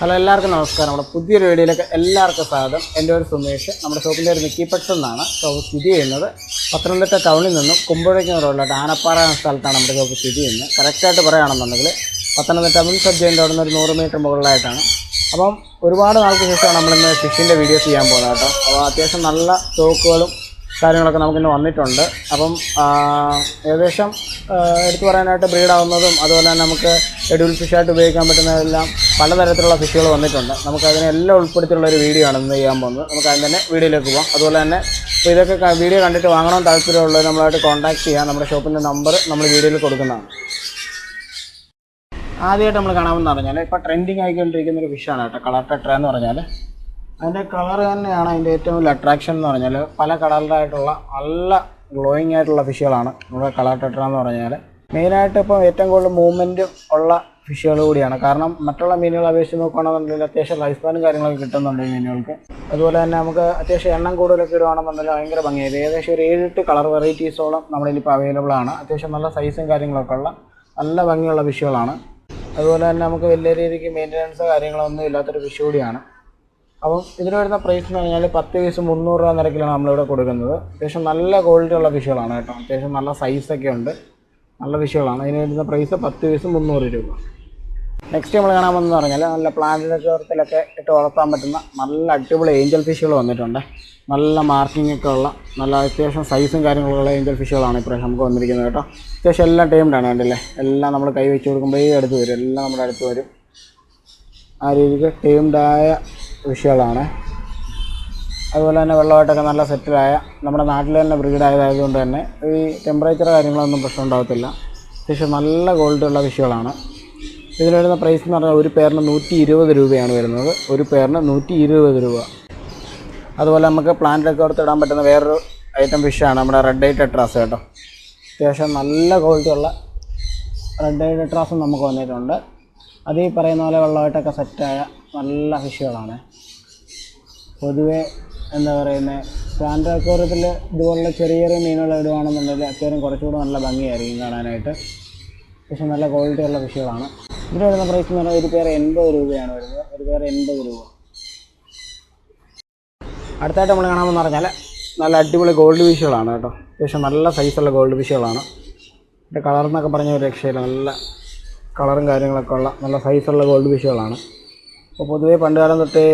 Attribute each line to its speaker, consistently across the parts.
Speaker 1: Hello എല്ലാവർക്കും നമസ്കാരം. നമ്മുടെ പുതിയൊരു വീഡിയോയിലേക്ക് എല്ലാവർക്കും സ്വാഗതം. എന്റെ ഒരു സുമേഷ്. നമ്മുടെ ഷോപ്പിന്റെ ഒരു മിക്കിപ്പക്സ് എന്നാണ്. ഷോപ്പ് സ്ഥിതി ചെയ്യുന്നത് പത്തനംതിട്ട ടൗണിൽ നിന്നും കുമ്പഴയ്ക്ക് റോഡിലോട്ട് ആനപ്പാറ എന്ന സ്ഥലത്താണ് നമ്മുടെ ഷോപ്പ് സ്ഥിതി ചെയ്യുന്നത്. കറക്റ്റായിട്ട് പറയുകയാണെന്നുണ്ടെങ്കിൽ പത്തനംതിട്ട മുൻ സബ് ജയിലിന്റെ അവിടെ നിന്ന് ഒരു നൂറ് മീറ്റർ മുകളിലായിട്ടാണ്. അപ്പം ഒരുപാട് നാൾക്ക് ശേഷമാണ് നമ്മളിന്ന് ഫിഷിന്റെ വീഡിയോസ് ചെയ്യാൻ പോകുന്നത് കേട്ടോ. അപ്പോൾ അത്യാവശ്യം നല്ല സ്റ്റോക്കുകളും കാര്യങ്ങളൊക്കെ നമുക്കിന്ന് വന്നിട്ടുണ്ട്. അപ്പം ഏകദേശം എടുത്തു പറയാനായിട്ട് ബ്രീഡാവുന്നതും അതുപോലെ തന്നെ നമുക്ക് ഷെഡ്യൂൾ ഫിഷായിട്ട് ഉപയോഗിക്കാൻ പറ്റുന്നതെല്ലാം പലതരത്തിലുള്ള ഫിഷുകൾ വന്നിട്ടുണ്ട്. നമുക്ക് അതിനെല്ലാം ഉൾപ്പെടുത്തിയുള്ള ഒരു വീഡിയോ ആണ് ഇന്ന് ചെയ്യാൻ പോകുന്നത്. നമുക്ക് അതിന് തന്നെ വീഡിയോയിലേക്ക് പോകാം അതുപോലെ തന്നെ ഇപ്പോൾ ഇതൊക്കെ വീഡിയോ കണ്ടിട്ട് വാങ്ങണം താല്പര്യമുള്ളവർ നമ്മളായിട്ട് കോൺടാക്ട് ചെയ്യാം. നമ്മുടെ ഷോപ്പിന്റെ നമ്പർ നമ്മൾ വീഡിയോയിൽ കൊടുക്കുന്നതാണ്. ആദ്യമായിട്ട് നമ്മൾ കാണാമെന്ന് പറഞ്ഞാൽ ഇപ്പോൾ ട്രെൻഡിങ് ആയിക്കൊണ്ടിരിക്കുന്ന ഒരു ഫിഷാണ് കേട്ടോ. കളർ ടെട്ര എന്ന് പറഞ്ഞാൽ അതിന്റെ കളർ തന്നെയാണ് അതിന്റെ ഏറ്റവും വലിയ അട്രാക്ഷൻ എന്ന് പറഞ്ഞാൽ പല കളറിലായിട്ടുള്ള നല്ല ഗ്ലോയിങ് ആയിട്ടുള്ള ഫിഷുകളാണ് നമ്മുടെ കളർ ടെട്ര എന്ന് പറഞ്ഞാൽ മെയിനായിട്ട് ഇപ്പോൾ ഏറ്റവും കൂടുതൽ മൂവ്മെന്റ് ഉള്ള ഫിഷുകൾ കൂടിയാണ്. കാരണം മറ്റുള്ള മീനുകളെ അപേക്ഷിച്ച് നോക്കുകയാണെന്നുണ്ടെങ്കിൽ അത്യാവശ്യം ലൈഫ് സ്പാനും കാര്യങ്ങളൊക്കെ കിട്ടുന്നുണ്ട് ഈ മീനുകൾക്ക്. അതുപോലെ തന്നെ നമുക്ക് അത്യാവശ്യം എണ്ണം കൂടുതലൊക്കെ ഇടുകയാണെന്നുണ്ടെങ്കിൽ ഭയങ്കര ഭംഗിയായി ഏകദേശം ഒരു ഏഴെട്ട് കളർ വെറൈറ്റീസോളം നമ്മുടെ ഇപ്പോൾ അവൈലബിൾ ആണ്. അത്യാവശ്യം നല്ല സൈസും കാര്യങ്ങളൊക്കെ ഉള്ള നല്ല ഭംഗിയുള്ള ഫിഷുകളാണ് അതുപോലെ തന്നെ നമുക്ക് വലിയ രീതിക്ക് മെയിന്റനൻസ് കാര്യങ്ങളൊന്നും ഇല്ലാത്തൊരു ഫിഷ് കൂടിയാണ്. അപ്പം ഇതിന് വരുന്ന പ്രൈസ് എന്ന് പറഞ്ഞാൽ പത്ത് പീസ് മുന്നൂറ് രൂപ നിരക്കിലാണ് നമ്മളിവിടെ കൊടുക്കുന്നത്. അത്യാവശ്യം നല്ല ക്വാളിറ്റി ഉള്ള ഫിഷുകളാണ് കേട്ടോ. അത്യാവശ്യം നല്ല സൈസൊക്കെ ഉണ്ട്. നല്ല വിഷയമാണ് അതിന് വരുന്ന പ്രൈസ് പത്ത് പീസ് മുന്നൂറ് രൂപ. നെക്സ്റ്റ് നമ്മൾ കാണാൻ പോകുന്നത് പറഞ്ഞാൽ നല്ല പ്ലാന്റിനൊക്കെ ഇട്ട് വളർത്താൻ പറ്റുന്ന നല്ല അടിപൊളി ഏഞ്ചൽ ഫിഷുകൾ വന്നിട്ടുണ്ട്. നല്ല മാർക്കിംഗ് ഒക്കെ ഉള്ള നല്ല അത്യാവശ്യം സൈസും കാര്യങ്ങളുള്ള ഏഞ്ചൽ ഫിഷുകളാണ് ഇപ്രാവശ്യം നമുക്ക് വന്നിരിക്കുന്നത് കേട്ടോ. അത്യാവശ്യം എല്ലാം ടൈംഡാണ് കണ്ടില്ലേ? എല്ലാം നമ്മൾ കൈ വെച്ച് കൊടുക്കുമ്പോഴേ അടുത്ത് വരും. എല്ലാം നമ്മുടെ അടുത്ത് വരും. ആ രീതിക്ക് ടൈംഡായ ഫിഷുകളാണ് അതുപോലെ തന്നെ വെള്ളമായിട്ടൊക്കെ നല്ല സെറ്റിലായ നമ്മുടെ നാട്ടിൽ തന്നെ ബ്രീഡ് ആയതായതുകൊണ്ട് തന്നെ ഈ ടെമ്പറേച്ചർ കാര്യങ്ങളൊന്നും പ്രശ്നം ഉണ്ടാകത്തില്ല അത്യാവശ്യം നല്ല ക്വാളിറ്റി ഉള്ള ഫിഷുകളാണ് ഇതിന് വരുന്ന പ്രൈസ് എന്ന് പറഞ്ഞാൽ ഒരു പേരിന് നൂറ്റി ഇരുപത് രൂപയാണ് വരുന്നത്. ഒരു പേരിന് നൂറ്റി ഇരുപത് രൂപ. അതുപോലെ നമുക്ക് പ്ലാന്റിലൊക്കെ എടുത്ത് ഇടാൻ പറ്റുന്ന വേറൊരു ഐറ്റം ഫിഷാണ് നമ്മുടെ റെഡ് ഐ ടെട്രാസ് കേട്ടോ. അത്യാവശ്യം നല്ല ക്വാളിറ്റി ഉള്ള റെഡ് ഐ ടെട്രാസും നമുക്ക് വന്നിട്ടുണ്ട്. അത് ഈ പറയുന്ന പോലെ വെള്ളമായിട്ടൊക്കെ സെറ്റായ നല്ല ഫിഷുകളാണ് പൊതുവെ എന്താ പറയുന്നത് സ്റ്റാൻഡ് അക്വോറിയത്തിൽ ഇതുപോലുള്ള ചെറിയ ചെറിയ മീനുകൾ ഇടുകയാണെന്നുണ്ടെങ്കിൽ അത്യാവശ്യം കുറച്ചുകൂടെ നല്ല ഭംഗിയായിരിക്കും കാണാനായിട്ട്. പക്ഷെ നല്ല ക്വാളിറ്റി ഉള്ള ഫിഷുകളാണ് ഇതിന് വരുന്ന പ്രൈസ് എന്ന് പറഞ്ഞാൽ ഒരു പേര് എൺപത് രൂപയാണ് വരുന്നത്. ഒരു പേര് എൺപത് രൂപ. അടുത്തായിട്ട് നമ്മൾ കാണാമെന്ന് പറഞ്ഞാൽ നല്ല അടിപൊളി ഗോൾഡ് ഫിഷുകളാണ് കേട്ടോ. അത്യാവശ്യം നല്ല സൈസുള്ള ഗോൾഡ് ഫിഷുകളാണ് എന്റെ കളർ എന്നൊക്കെ പറഞ്ഞ ഒരു രക്ഷയില്ല. നല്ല കളറും കാര്യങ്ങളൊക്കെ ഉള്ള നല്ല സൈസുള്ള ഗോൾഡ് ഫിഷുകളാണ് അപ്പോൾ പൊതുവേ പണ്ട് കാലം തൊട്ടേ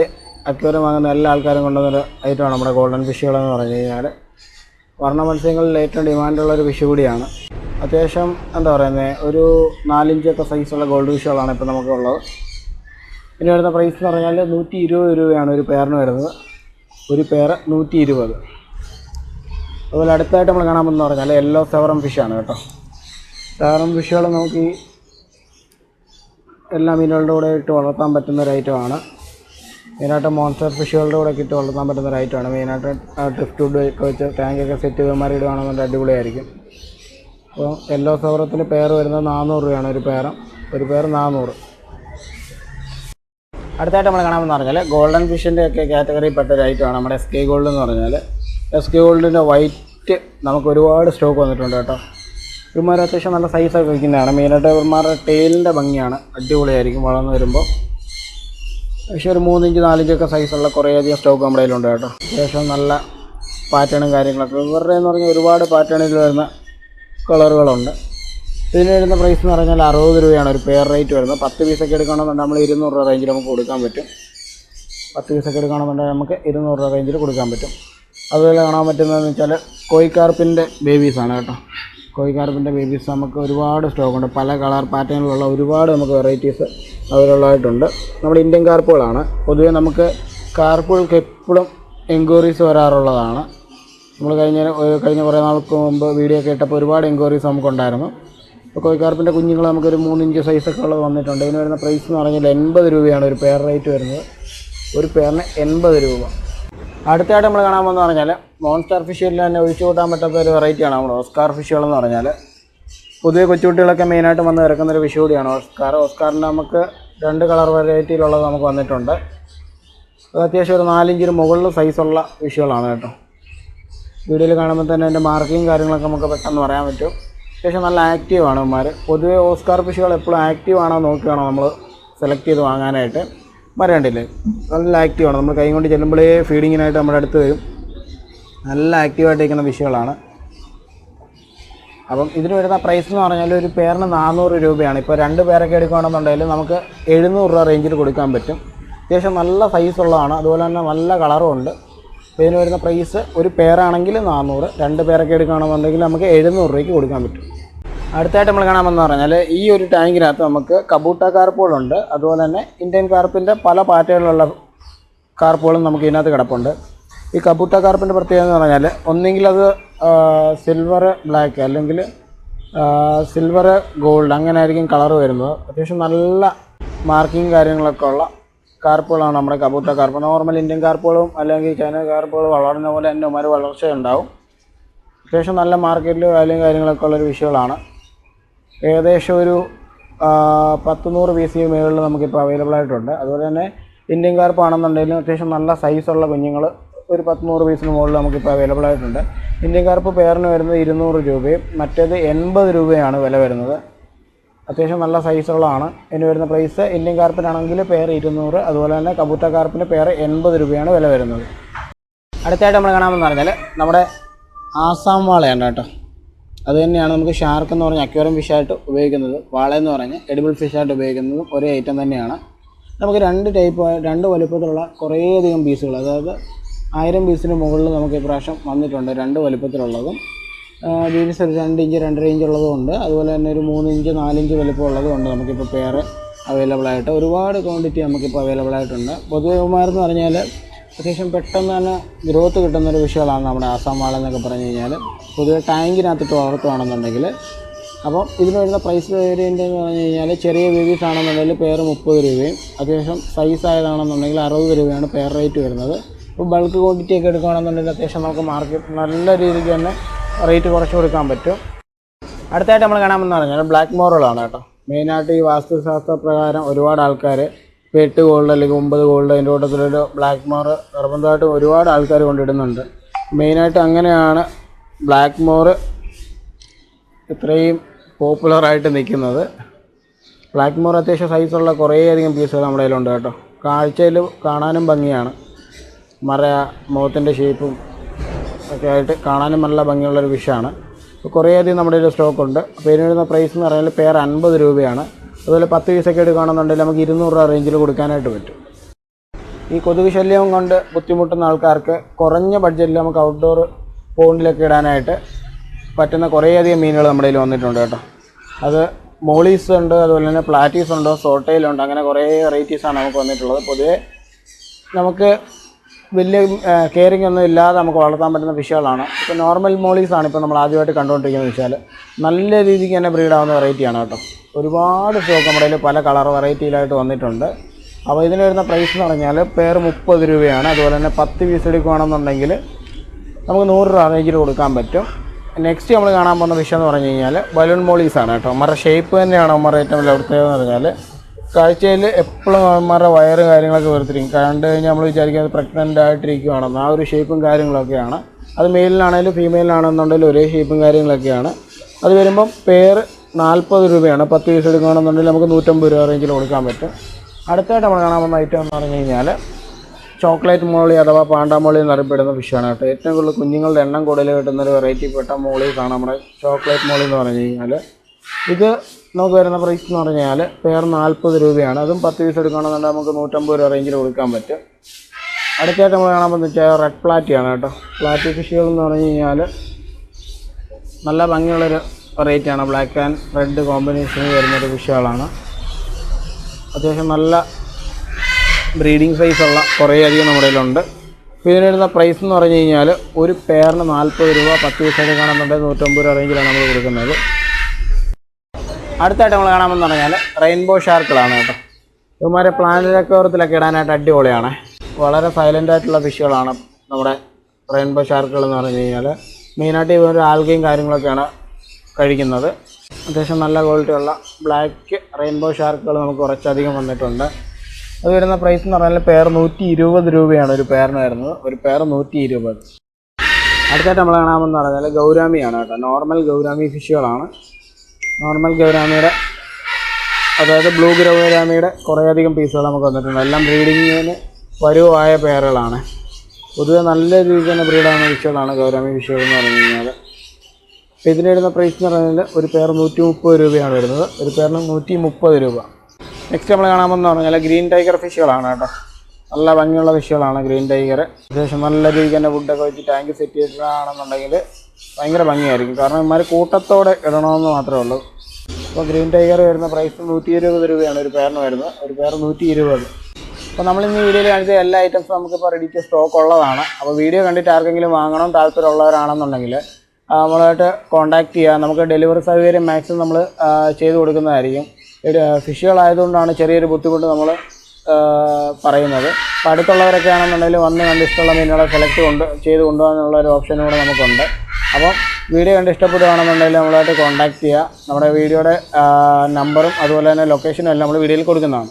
Speaker 1: അക്വേറിയം വാങ്ങുന്ന എല്ലാ ആൾക്കാരും കൊണ്ടുവന്നൊരു ഐറ്റമാണ് നമ്മുടെ ഗോൾഡൻ ഫിഷുകളെന്ന് പറഞ്ഞു കഴിഞ്ഞാൽ വർണ മത്സ്യങ്ങളിൽ ഏറ്റവും ഡിമാൻഡുള്ള ഒരു ഫിഷ് കൂടിയാണ്. അത്യാവശ്യം എന്താ പറയുന്നത് ഒരു നാലിഞ്ചൊക്കെ സൈസുള്ള ഗോൾഡ് ഫിഷുകളാണ് ഇപ്പോൾ നമുക്കുള്ളത് ഇനി വരുന്ന പ്രൈസ് എന്ന് പറഞ്ഞാൽ നൂറ്റി ഇരുപത് രൂപയാണ് ഒരു പേറിന് വരുന്നത്. ഒരു പെയർ നൂറ്റി ഇരുപത് അതുപോലെ അടുത്തായിട്ട് നമ്മൾ കാണാൻ പോകുന്നത് പറഞ്ഞാൽ യെല്ലോ സെവറം ഫിഷാണ് കേട്ടോ. സെവറം ഫിഷുകൾ നമുക്ക് എല്ലാ മീനുകളുടെ കൂടെ ഇട്ട് വളർത്താൻ പറ്റുന്ന ഒരു ഐറ്റമാണ് മെയിനായിട്ട് മോൺസ്റ്റർ ഫിഷുകളുടെ കൂടെ കിട്ടി വളർത്താൻ പറ്റുന്ന ഒരു ഐറ്റമാണ് മെയിനായിട്ട് ട്രിഫ്റ്റ് വുഡ് ഒക്കെ വെച്ച് ടാങ്കൊക്കെ സെറ്റ് ചെയ്ത് മാറി ഇടുകയാണെന്നുണ്ടെങ്കിൽ അടിപൊളിയായിരിക്കും. അപ്പോൾ യെല്ലോ സൗറത്തിന് പെയർ വരുന്നത് നാനൂറ് രൂപയാണ് ഒരു പേർ ഒരു പേർ നാനൂറ്. അടുത്തായിട്ട് നമ്മൾ കാണാമെന്ന് പറഞ്ഞാൽ ഗോൾഡൻ ഫിഷിന്റെ ഒക്കെ കാറ്റഗറിയിൽപ്പെട്ട ഒരു ഐറ്റമാണ് നമ്മുടെ എസ് കെ ഗോൾഡ് എന്ന് പറഞ്ഞാൽ എസ് കെ ഗോൾഡിന്റെ വൈറ്റ് നമുക്ക് ഒരുപാട് സ്റ്റോക്ക് വന്നിട്ടുണ്ട് കേട്ടോ. ഇവന്മാർ അത്യാവശ്യം നല്ല സൈസൊക്കെ വയ്ക്കുന്നതാണ്. മെയിനായിട്ട് ഇവന്മാരുടെ ടെയിലിന്റെ ഭംഗിയാണ്. അടിപൊളിയായിരിക്കും വളർന്നു വരുമ്പോൾ പക്ഷേ ഒരു മൂന്നിഞ്ച് നാലിഞ്ചൊക്കെ സൈസുള്ള കുറേയധികം സ്റ്റോക്ക് നമ്മുടെ കയ്യിലുണ്ട് കേട്ടോ. അത്യാവശ്യം നല്ല പാറ്റേണും കാര്യങ്ങളൊക്കെ. ഇവരുടെ എന്ന് പറഞ്ഞാൽ ഒരുപാട് പാറ്റേണിൽ വരുന്ന കളറുകളുണ്ട് ഇതിന് വരുന്ന പ്രൈസ് എന്ന് പറഞ്ഞാൽ അറുപത് രൂപയാണ്. ഒരു പെയർ റേറ്റ് വരുന്നത്. പത്ത് പീസൊക്കെ എടുക്കണമെന്നുണ്ടെങ്കിൽ നമ്മൾ ഇരുന്നൂറ് രൂപ റേഞ്ചിൽ നമുക്ക് കൊടുക്കാൻ പറ്റും. പത്ത് പീസൊക്കെ എടുക്കണമെന്നുണ്ടെങ്കിൽ നമുക്ക് ഇരുന്നൂറ് രൂപ റേഞ്ചിൽ കൊടുക്കാൻ പറ്റും. അതുപോലെ കാണാൻ പറ്റുന്നതെന്ന് വെച്ചാൽ കോയിക്കാർപ്പിന്റെ ബേബീസാണ് കേട്ടോ. കോയിക്കാർപ്പിന്റെ ബേബീസ് നമുക്ക് ഒരുപാട് സ്റ്റോക്ക് ഉണ്ട് പല കളർ പാറ്റേണിലുള്ള ഒരുപാട് നമുക്ക് വെറൈറ്റീസ് അവൈലബിളായിട്ടുണ്ട് നമ്മുടെ ഇന്ത്യൻ കാർപ്പുകളാണ്. പൊതുവേ നമുക്ക് കാർപ്പുകൾക്ക് എപ്പോഴും എൻക്വയറീസ് വരാറുള്ളതാണ്. നമ്മൾ കഴിഞ്ഞ കഴിഞ്ഞ കുറേ നാൾക്ക് മുമ്പ് വീഡിയോ കേട്ടപ്പോൾ ഒരുപാട് എൻക്വയറീസ് നമുക്കുണ്ടായിരുന്നു. അപ്പോൾ കോഴിക്കാർപ്പിന്റെ കുഞ്ഞുങ്ങൾ നമുക്കൊരു മൂന്നിഞ്ച് സൈസൊക്കെ ഉള്ളത് വന്നിട്ടുണ്ട്. ഇതിന് വരുന്ന പ്രൈസ് എന്ന് പറഞ്ഞാൽ എൺപത് രൂപയാണ് ഒരു പെയർ റേറ്റ് വരുന്നത്. ഒരു പെയറിന് എൺപത് രൂപ. അടുത്തായിട്ട് നമ്മൾ കാണാൻ പോകുന്നത് പറഞ്ഞാൽ മോൺസ്റ്റാർ ഫിഷിൽ തന്നെ ഒഴിച്ചു കൂട്ടാൻ പറ്റാത്ത ഒരു വെറൈറ്റിയാണ് നമ്മൾ ഓസ്കാർ ഫിഷുകളെന്ന് പറഞ്ഞാൽ പൊതുവെ കൊച്ചുകുട്ടികളൊക്കെ മെയിനായിട്ട് വന്ന് ഇറക്കുന്ന ഒരു ഫിഷ് കൂടിയാണ് ഓസ്കാർ ഓസ്കാറിന് നമുക്ക് രണ്ട് കളർ വെറൈറ്റിയിലുള്ളത് നമുക്ക് വന്നിട്ടുണ്ട്. അത് അത്യാവശ്യം ഒരു നാലിഞ്ചിന് മുകളിൽ സൈസുള്ള ഫിഷുകളാണ് കേട്ടോ. വീഡിയോയിൽ കാണുമ്പോൾ തന്നെ അതിന്റെ മാർക്കിങ് കാര്യങ്ങളൊക്കെ നമുക്ക് പെട്ടെന്ന് പറയാൻ പറ്റും. അത്യാവശ്യം നല്ല ആക്റ്റീവാണ് ഇവന്മാർ പൊതുവേ ഓസ്കാർ ഫിഷുകൾ എപ്പോഴും ആക്റ്റീവ് ആണോ നോക്കി നമ്മൾ സെലക്ട് ചെയ്ത് വാങ്ങാനായിട്ട്. മരം കണ്ടില്ലേ നല്ല ആക്റ്റീവാണ് നമ്മൾ കൈ കൊണ്ട് ചെല്ലുമ്പോഴേ ഫീഡിങ്ങിനായിട്ട് നമ്മുടെ അടുത്ത് വരും. നല്ല ആക്റ്റീവായിട്ട് നിൽക്കുന്ന ഫിഷുകളാണ് അപ്പം ഇതിന് വരുന്ന പ്രൈസ് എന്ന് പറഞ്ഞാൽ ഒരു പേരിന് നാനൂറ് രൂപയാണ്. ഇപ്പോൾ രണ്ട് പേരൊക്കെ എടുക്കുകയാണെന്നുണ്ടെങ്കിൽ നമുക്ക് എഴുന്നൂറ് രൂപ റേഞ്ചിൽ കൊടുക്കാൻ പറ്റും. അത്യാവശ്യം നല്ല സൈസ് ഉള്ളതാണ്. അതുപോലെ തന്നെ നല്ല കളറും ഉണ്ട്. അപ്പോൾ ഇതിന് വരുന്ന പ്രൈസ് ഒരു പേരാണെങ്കിൽ നാനൂറ് രണ്ട് പേരൊക്കെ എടുക്കുകയാണെന്നുണ്ടെങ്കിൽ നമുക്ക് എഴുന്നൂറ് രൂപയ്ക്ക് കൊടുക്കാൻ പറ്റും. അടുത്തായിട്ട് നമ്മൾ കാണാമെന്ന് പറഞ്ഞാൽ ഈ ഒരു ടാങ്കിനകത്ത് നമുക്ക് കബൂട്ട കാർപ്പുകളുണ്ട് അതുപോലെ തന്നെ ഇന്ത്യൻ കാർപ്പിന്റെ പല പാറ്റകളിലുള്ള കാർപ്പുകളും നമുക്ക് ഇതിനകത്ത് കിടപ്പുണ്ട്. ഈ കബൂട്ട കാർപ്പിന്റെ പ്രത്യേകത എന്ന് പറഞ്ഞാൽ ഒന്നെങ്കിൽ അത് സിൽവർ ബ്ലാക്ക് അല്ലെങ്കിൽ സിൽവർ ഗോൾഡ് അങ്ങനെ ആയിരിക്കും കളർ വരുന്നത്. അത്യാവശ്യം നല്ല മാർക്കിങ് കാര്യങ്ങളൊക്കെ ഉള്ള കാർപ്പുകളാണ് നമ്മുടെ കബൂട്ട കാർപ്പ് നോർമൽ ഇന്ത്യൻ കാർപ്പുകളും അല്ലെങ്കിൽ ചൈന കാർപ്പുകളും വളർന്ന പോലെ തന്നെ ഒരു വളർച്ചയുണ്ടാവും. അത്യാവശ്യം നല്ല മാർക്കറ്റിൽ വാല്യൂ കാര്യങ്ങളൊക്കെ ഉള്ളൊരു വിഷയങ്ങളാണ്. ഏകദേശം ഒരു പത്തുനൂറ് പത്ത് നൂറ് പി സി മേളിൽ നമുക്കിപ്പോൾ അവൈലബിൾ ആയിട്ടുണ്ട്. അതുപോലെ തന്നെ ഇന്ത്യൻ കാർപ്പ് ആണെന്നുണ്ടെങ്കിലും അത്യാവശ്യം നല്ല സൈസുള്ള കുഞ്ഞുങ്ങൾ ഒരു പത്ത് നൂറ് പീസിന് മുകളിൽ നമുക്കിപ്പോൾ അവൈലബിൾ ആയിട്ടുണ്ട്. ഇന്ത്യൻ കാർപ്പ് പേരിന് വരുന്നത് ഇരുന്നൂറ് രൂപയും മറ്റേത് എൺപത് രൂപയാണ് വില വരുന്നത്. അത്യാവശ്യം നല്ല സൈസുള്ളതാണ് ഇതിന് വരുന്ന പ്രൈസ് ഇന്ത്യൻ കാർപ്പിനാണെങ്കിൽ പേർ ഇരുന്നൂറ് അതുപോലെ തന്നെ കബൂത്ത കാർപ്പിന് പേർ എൺപത് രൂപയാണ് വില വരുന്നത്. അടുത്തായിട്ട് നമ്മൾ കാണാമെന്ന് പറഞ്ഞാൽ നമ്മുടെ ആസാം വാളയാണ് കേട്ടോ. അത് തന്നെയാണ് നമുക്ക് ഷാർക്ക് എന്ന് പറഞ്ഞ അക്വേറിയം ഫിഷായിട്ട് ഉപയോഗിക്കുന്നത്. വാള എന്ന് പറഞ്ഞ് എഡിബിൾ ഫിഷായിട്ട് ഉപയോഗിക്കുന്നതും ഒരേ ഐറ്റം തന്നെയാണ്. നമുക്ക് രണ്ട് ടൈപ്പ് രണ്ട് വലുപ്പത്തിലുള്ള കുറേയധികം പീസുകൾ അതായത് ആയിരം പീസിന് മുകളിൽ നമുക്ക് ഇപ്രാവശ്യം വന്നിട്ടുണ്ട് രണ്ട് വലുപ്പത്തിലുള്ളതും. വീഡിയോസ് ഒരു രണ്ട് ഇഞ്ച് രണ്ടര ഇഞ്ച് ഉള്ളതും ഉണ്ട്. അതുപോലെ തന്നെ ഒരു മൂന്ന് ഇഞ്ച് നാലിഞ്ച് വലുപ്പമുള്ളതും ഉണ്ട് നമുക്കിപ്പോൾ പെയർ അവൈലബിൾ ആയിട്ട്. ഒരുപാട് ക്വാണ്ടിറ്റി നമുക്കിപ്പോൾ അവൈലബിൾ ആയിട്ടുണ്ട്. പൊതുവെ എന്ന് പറഞ്ഞാൽ അത്യാവശ്യം പെട്ടെന്ന് തന്നെ ഗ്രോത്ത് കിട്ടുന്ന ഒരു വിഷയമാണ് നമ്മുടെ ആസാം വാള എന്നൊക്കെ പറഞ്ഞു കഴിഞ്ഞാൽ പൊതുവെ ടാങ്കിനകത്തിട്ട് വളർത്തുകയാണെന്നുണ്ടെങ്കിൽ അപ്പം ഇതിന് വരുന്ന പ്രൈസ് വേരിയന്റ് എന്ന് പറഞ്ഞു കഴിഞ്ഞാൽ ചെറിയ ബേബീസ് ആണെന്നുണ്ടെങ്കിൽ പെയർ മുപ്പത് രൂപയും അത്യാവശ്യം സൈസ് ആയതാണെന്നുണ്ടെങ്കിൽ അറുപത് രൂപയാണ് പെയർ റേറ്റ് വരുന്നത്. ഇപ്പോൾ ബൾക്ക് ക്വാണ്ടിറ്റി ഒക്കെ എടുക്കുകയാണെന്നുണ്ടെങ്കിൽ അത്യാവശ്യം നമുക്ക് മാർക്കറ്റ് നല്ല രീതിക്ക് തന്നെ റേറ്റ് കുറച്ച് കൊടുക്കാൻ പറ്റും. അടുത്തായിട്ട് നമ്മൾ കാണാമെന്ന് പറഞ്ഞാൽ ബ്ലാക്ക് മോറുകളാണ് കേട്ടോ. മെയിനായിട്ട് ഈ വാസ്തുശാസ്ത്ര പ്രകാരം ഒരുപാട് ആൾക്കാർ ഇപ്പോൾ എട്ട് ഗോൾഡ് അല്ലെങ്കിൽ ഒമ്പത് ഗോൾഡ് അതിന്റെ കൂട്ടത്തിലൊരു ബ്ലാക്ക് മോർ നിർബന്ധമായിട്ടും ഒരുപാട് ആൾക്കാർ കൊണ്ടിടുന്നുണ്ട്. മെയിനായിട്ട് അങ്ങനെയാണ് ബ്ലാക്ക് മോർ ഇത്രയും പോപ്പുലറായിട്ട് നിൽക്കുന്നത്. ബ്ലാക്ക് മോർ അത്യാവശ്യം സൈസുള്ള കുറേയധികം പീസുകൾ നമ്മുടെ കയ്യിലുണ്ട് കേട്ടോ. കാഴ്ചയിൽ കാണാനും ഭംഗിയാണ്. മറ മുഖത്തിന്റെ ഷേപ്പും ഒക്കെ ആയിട്ട് കാണാനും നല്ല ഭംഗിയുള്ളൊരു ഫിഷാണ് കുറേയധികം നമ്മുടെ കയ്യിൽ സ്റ്റോക്കുണ്ട് അപ്പോൾ ഇതിന് വരുന്ന പ്രൈസ് എന്ന് പറഞ്ഞാൽ പേർ അൻപത് രൂപയാണ്. അതുപോലെ പത്ത് പീസൊക്കെ എടുക്കുകയാണെന്നുണ്ടെങ്കിൽ നമുക്ക് ഇരുന്നൂറ് രൂപ റേഞ്ചിൽ കൊടുക്കാനായിട്ട് പറ്റും. ഈ കൊതുക് ശല്യം കൊണ്ട് ബുദ്ധിമുട്ടുന്ന ആൾക്കാർക്ക് കുറഞ്ഞ ബഡ്ജറ്റിൽ നമുക്ക് ഔട്ട്ഡോർ പോണ്ടിലൊക്കെ ഇടാനായിട്ട് പറ്റുന്ന കുറേയധികം മീനുകൾ നമ്മുടെ കയ്യിൽ വന്നിട്ടുണ്ട് കേട്ടോ. അത് മോളീസ് ഉണ്ട് അതുപോലെ തന്നെ പ്ലാറ്റീസ് ഉണ്ട് സോട്ടയിലുണ്ട് അങ്ങനെ കുറേ വെറൈറ്റീസാണ് നമുക്ക് വന്നിട്ടുള്ളത്. പൊതുവേ നമുക്ക് വലിയ കെയറിംഗ് ഒന്നും ഇല്ലാതെ നമുക്ക് വളർത്താൻ പറ്റുന്ന ഫിഷുകളാണ് ഇപ്പോൾ നോർമൽ മോളീസാണ് ഇപ്പോൾ നമ്മൾ ആദ്യമായിട്ട് കണ്ടുകൊണ്ടിരിക്കുന്നത് വെച്ചാൽ നല്ല രീതിക്ക് തന്നെ ബ്രീഡ് ആവുന്ന വെറൈറ്റിയാണ് കേട്ടോ. ഒരുപാട് സ്റ്റോക്ക് നമ്മുടെ പല കളർ വെറൈറ്റിയിലായിട്ട് വന്നിട്ടുണ്ട്. അപ്പോൾ ഇതിന് വരുന്ന പ്രൈസ് എന്ന് പറഞ്ഞാൽ പേർ മുപ്പത് രൂപയാണ്. അതുപോലെ തന്നെ പത്ത് പീസ് എടുക്കുകയാണെന്നുണ്ടെങ്കിൽ നമുക്ക് നൂറ് രൂപ റേഞ്ചിൽ കൊടുക്കാൻ പറ്റും. നെക്സ്റ്റ് നമ്മൾ കാണാൻ പോകുന്ന വിഷയം എന്ന് പറഞ്ഞു കഴിഞ്ഞാൽ ബലൂൺ മോളീസാണ് കേട്ടോ. മറ ഷേപ്പ് തന്നെയാണ് അവന്മാരുടെ ഏറ്റവും വലിയ എന്ന് പറഞ്ഞാൽ കാഴ്ചയിൽ എപ്പോഴും അവന്മാരുടെ വയറ് കാര്യങ്ങളൊക്കെ വേർതിരിക്കും കണ്ടു കഴിഞ്ഞാൽ നമ്മൾ വിചാരിക്കുന്നത് പ്രഗ്നന്റ് ആയിട്ടിരിക്കുകയാണെന്ന് ആ ഒരു ഷേപ്പും കാര്യങ്ങളൊക്കെയാണ്. അത് മെയിലിനാണെങ്കിലും ഫീമെയിലാണെന്നുണ്ടെങ്കിലും ഒരേ ഷേപ്പും കാര്യങ്ങളൊക്കെയാണ്. അത് വരുമ്പം പേർ നാൽപ്പത് രൂപയാണ്. പത്ത് പീസ് എടുക്കുകയാണെന്നുണ്ടെങ്കിൽ നമുക്ക് നൂറ്റമ്പത് രൂപ റേഞ്ചിൽ കൊടുക്കാൻ പറ്റും. അടുത്തായിട്ട് നമ്മൾ കാണാൻ പോകുന്ന ഐറ്റം എന്ന് പറഞ്ഞു കഴിഞ്ഞാൽ ചോക്ലേറ്റ് മോളി അഥവാ പാണ്ടാമോളി എന്നറിയപ്പെടുന്ന ഫിഷാണ് കേട്ടോ. ഏറ്റവും കൂടുതൽ കുഞ്ഞുങ്ങളുടെ എണ്ണം കൂടുതൽ കിട്ടുന്ന ഒരു വെറൈറ്റിപ്പെട്ട പെട്ട കാണാം. നമ്മുടെ ചോക്ലേറ്റ് മോളി എന്ന് പറഞ്ഞു കഴിഞ്ഞാൽ ഇത് നമുക്ക് വരുന്ന പ്രൈസ് എന്ന് പറഞ്ഞാൽ പേർ നാൽപ്പത് രൂപയാണ്. അതും പത്ത് പീസ് എടുക്കുകയാണെന്നുണ്ടെങ്കിൽ നമുക്ക് നൂറ്റമ്പത് രൂപ റേഞ്ചിൽ കൊടുക്കാൻ പറ്റും. അടുത്തായിട്ട് നമ്മൾ കാണാൻ പോകുന്നത് വെച്ചാൽ റെഡ് പ്ലാറ്റിയാണ് കേട്ടോ. പ്ലാറ്റി ഫിഷുകൾ എന്ന് പറഞ്ഞു കഴിഞ്ഞാൽ നല്ല ഭംഗിയുള്ളൊരു വെറൈറ്റിയാണ് ബ്ലാക്ക് ആൻഡ് റെഡ് കോമ്പിനേഷനിൽ വരുന്നൊരു ഫിഷുകളാണ് അത്യാവശ്യം നല്ല ബ്രീഡിംഗ് സൈസുള്ള കുറേയധികം നമ്മുടെ കയ്യിലുണ്ട്. ഇതിന് വരുന്ന പ്രൈസ് എന്ന് പറഞ്ഞു കഴിഞ്ഞാൽ ഒരു പേറിന് നാൽപ്പത് രൂപ പത്ത് പീസ് എടുക്കുകയാണെന്നുണ്ടെങ്കിൽ നൂറ്റമ്പത് രൂപ റേഞ്ചിലാണ് നമ്മൾ കൊടുക്കുന്നത്. അടുത്തായിട്ട് നമ്മൾ കാണാമെന്ന് പറഞ്ഞാൽ റെയിൻബോ ഷാർക്കുകളാണ് കേട്ടോ. ഇവന്മാരെ പ്ലാനറ്റോറത്തിലൊക്കെ ഇടാനായിട്ട് അടിപൊളിയാണ്. വളരെ സൈലന്റ് ആയിട്ടുള്ള ഫിഷുകളാണ് നമ്മുടെ റെയിൻബോ ഷാർക്കുകൾ എന്ന് പറഞ്ഞു കഴിഞ്ഞാൽ മെയിനായിട്ട് ഇവർ ആൽഗയും കാര്യങ്ങളൊക്കെയാണ് കഴിക്കുന്നത്. അത്യാവശ്യം നല്ല ക്വാളിറ്റിയുള്ള ബ്ലാക്ക് റെയിൻബോ ഷാർക്കുകൾ നമുക്ക് കുറച്ചധികം വന്നിട്ടുണ്ട്. അത് വരുന്ന പ്രൈസ് എന്ന് പറഞ്ഞാൽ പെയർ നൂറ്റി ഇരുപത് രൂപയാണ് ഒരു പെയറിന് വരുന്നത്. ഒരു പെയർ നൂറ്റി ഇരുപത് അടുത്തായിട്ട് നമ്മൾ കാണാമെന്ന് പറഞ്ഞാൽ ഗൗരാമിയാണ് കേട്ടോ. നോർമൽ ഗൗരാമി ഫിഷുകളാണ് നോർമൽ ഗൗരാമയുടെ അതായത് ബ്ലൂ ഗൗരാമയുടെ കുറേയധികം പീസുകൾ നമുക്ക് വന്നിട്ടുണ്ട്. എല്ലാം ബ്രീഡിങ്ങിന് വരുവായ പേരുകളാണ്. പൊതുവെ നല്ല രീതിയിൽ തന്നെ ബ്രീഡാകുന്ന വിഷയങ്ങളാണ് ഗൗരാമി വിഷയം എന്ന് പറഞ്ഞു കഴിഞ്ഞാൽ അപ്പോൾ ഇതിന് വരുന്ന പ്രൈസ് എന്ന് പറഞ്ഞാൽ ഒരു പേർ നൂറ്റി മുപ്പത് രൂപയാണ് വരുന്നത്. ഒരു പേരിന് നൂറ്റി മുപ്പത് രൂപ. നെക്സ്റ്റ് നമ്മൾ കാണാമെന്ന് പറഞ്ഞാൽ ഗ്രീൻ ടൈഗർ ഫിഷുകളാണ് കേട്ടോ. നല്ല ഭംഗിയുള്ള ഫിഷുകളാണ് ഗ്രീൻ ടൈഗർ. അത്യാവശ്യം നല്ല രീതിക്ക് തന്നെ ഫുഡൊക്കെ വെച്ച് ടാങ്ക് സെറ്റ് ചെയ്തിട്ടാണെന്നുണ്ടെങ്കിൽ ഭയങ്കര ഭംഗിയായിരിക്കും. കാരണം ഇമാർ കൂട്ടത്തോടെ ഇടണമെന്ന് മാത്രമേ ഉള്ളൂ. അപ്പോൾ ഗ്രീൻ ടൈഗർ വരുന്ന പ്രൈസ് നൂറ്റി ഇരുപത് രൂപയാണ് ഒരു പേരിന് വരുന്നത്. ഒരു പേർ നൂറ്റി ഇരുപത് അപ്പോൾ നമ്മൾ ഇന്ന് വീഡിയോയിൽ കാണിച്ച എല്ലാ ഐറ്റംസും നമുക്കിപ്പോൾ റെഡി ടു സ്റ്റോക്ക് ഉള്ളതാണ്. അപ്പോൾ വീഡിയോ കണ്ടിട്ട് ആർക്കെങ്കിലും വാങ്ങണം താല്പര്യമുള്ളവരാണെന്നുണ്ടെങ്കിൽ നമ്മളായിട്ട് കോൺടാക്റ്റ് ചെയ്യുക. നമുക്ക് ഡെലിവറി സൗകര്യം മാക്സിമം നമ്മൾ ചെയ്തു കൊടുക്കുന്നതായിരിക്കും. ഫിഷുകളായതുകൊണ്ടാണ് ചെറിയൊരു ബുദ്ധിമുട്ട് നമ്മൾ പറയുന്നത്. അപ്പോൾ അടുത്തുള്ളവരൊക്കെ ആണെന്നുണ്ടെങ്കിൽ വന്ന് കണ്ട് ഇഷ്ടമുള്ള മീനുകളെ സെലക്ട് കൊണ്ട് ചെയ്ത് കൊണ്ടുപോകാനുള്ള ഒരു ഓപ്ഷനും കൂടെ നമുക്കുണ്ട്. അപ്പം വീഡിയോ കണ്ട് ഇഷ്ടപ്പെടുകയാണെന്നുണ്ടെങ്കിൽ നമ്മളായിട്ട് കോൺടാക്ട് ചെയ്യുക. നമ്മുടെ വീഡിയോയുടെ നമ്പറും അതുപോലെ തന്നെ ലൊക്കേഷനും എല്ലാം നമ്മൾ വീഡിയോയിൽ കൊടുക്കുന്നതാണ്.